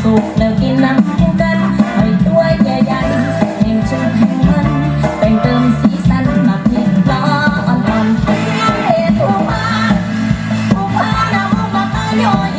สุขแล้วกินน้ำกันให้ด้วยหญ่ใยันเองชุ่อแห่งมันแต่งเติมสีสันมาเพียบล้ออ่อนๆเฮ้ยผู้มาผู้พานะมุกมาตายอย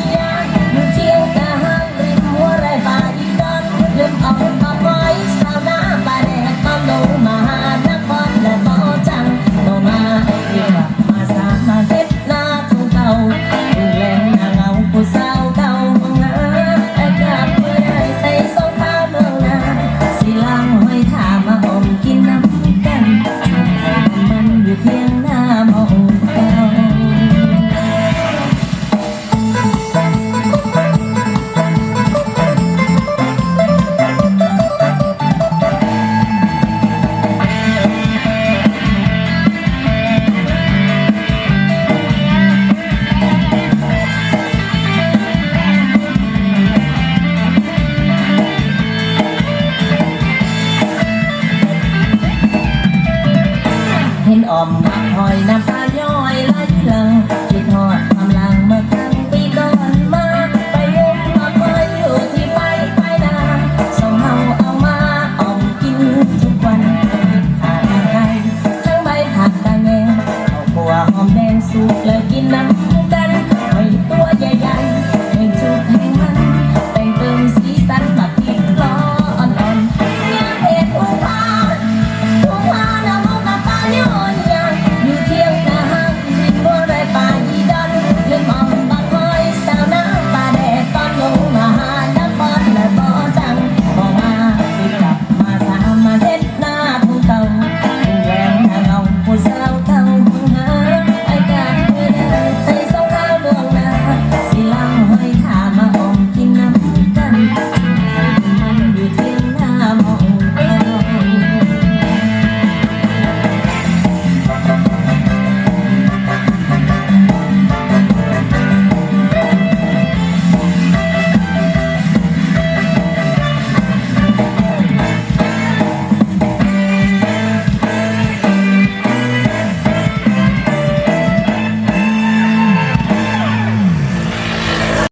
อมหอยน้ำตาย้อยไหลหลังคิดหอด